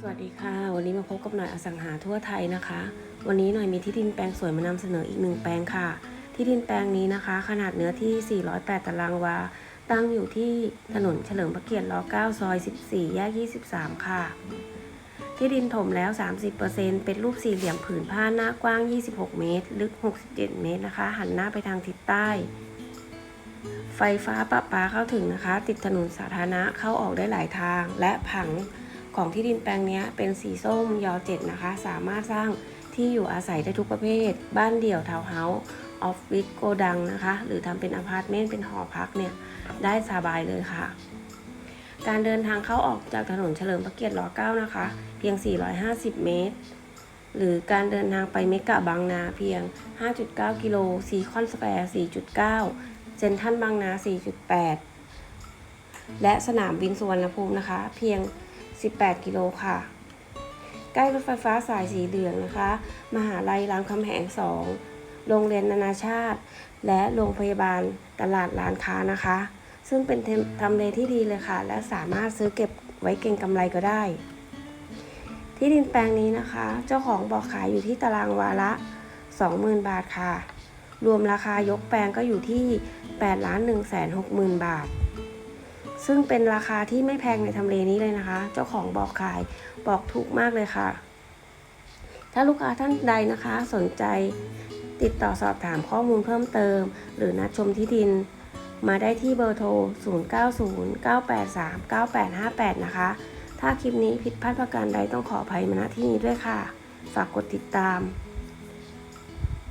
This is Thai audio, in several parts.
สวัสดีค่ะ วันนี้มาพบกับหน่อยอสังหาทั่วไทยนะคะ วันนี้หน่อยมีที่ดินแปลงสวยมานำเสนออีกหนึ่งแปลงค่ะ ที่ดินแปลงนี้นะคะ ขนาดเนื้อที่ 408 ตารางวา ตั้งอยู่ที่ถนนเฉลิมพระเกียรติร9ซอย 14 แยก 23 ค่ะ ที่ดินถมแล้ว 30%เป็นรูปสี่เหลี่ยมผืนผ้าหน้ากว้าง 26 เมตร ลึก 67 เมตรนะคะ หันหน้าไปทางทิศใต้ ไฟฟ้าประปาเข้าถึงนะคะ ติดถนนสาธารณะเข้าออกได้หลายทางและผัง ของที่ดินแปลงนี้เป็นสีส้มยอเจ็ดนะคะ สามารถสร้างที่อยู่อาศัยได้ทุกประเภท บ้านเดี่ยวทาวน์เฮาส์ออฟฟิศโกดังนะคะ หรือทำเป็นอพาร์ตเมนต์เป็นหอพักเนี่ย ได้สบายเลยค่ะ การเดินทางเข้าออกจากถนนเฉลิมพระเกียรติร9นะคะ เพียง 450 เมตร หรือการเดินทางไปเมกะบางนาเพียง 5.9 กิโลซีคอนสแควร์4.9 เซนทันบางนา 4.8 และสนามบินสุวรรณภูมินะคะ เพียง 18 กิโลค่ะ ใกล้รถไฟฟ้าสายสีเหลืองนะคะ มหาลัยรามคำแหง 2 โรงเรียนนานาชาติ และโรงพยาบาลตลาดร้านค้านะคะ ซึ่งเป็นทมทำเลที่ดีเลยค่ะ และสามารถซื้อเก็บไว้เก็งกำไรก็ได้ ที่ดินแปลงนี้นะคะ เจ้าของบอกขายอยู่ที่ตารางวาละ 20,000 บาทค่ะ รวมราคายกแปลงก็อยู่ที่8ล้าน1 6 0 0 0 0 บาท ซึ่งเป็นราคาที่ไม่แพงในทำเลนี้เลยนะคะ เจ้าของบอกขายบอกถูกมากเลยค่ะ ถ้าลูกค้าท่านใดนะคะ สนใจติดต่อสอบถามข้อมูลเพิ่มเติม หรือนัดชมที่ดิน มาได้ที่เบอร์โทร 0909839858 นะคะ ถ้าคลิปนี้ผิดพลาดประการใดต้องขออภัยมาณที่นี้ด้วยค่ะ ฝากกดติดตาม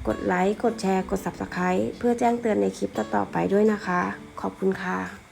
กดไลค์ กดแชร์ กด Subscribe เพื่อแจ้งเตือนในคลิปต่อๆไปด้วยนะคะ ขอบคุณค่ะ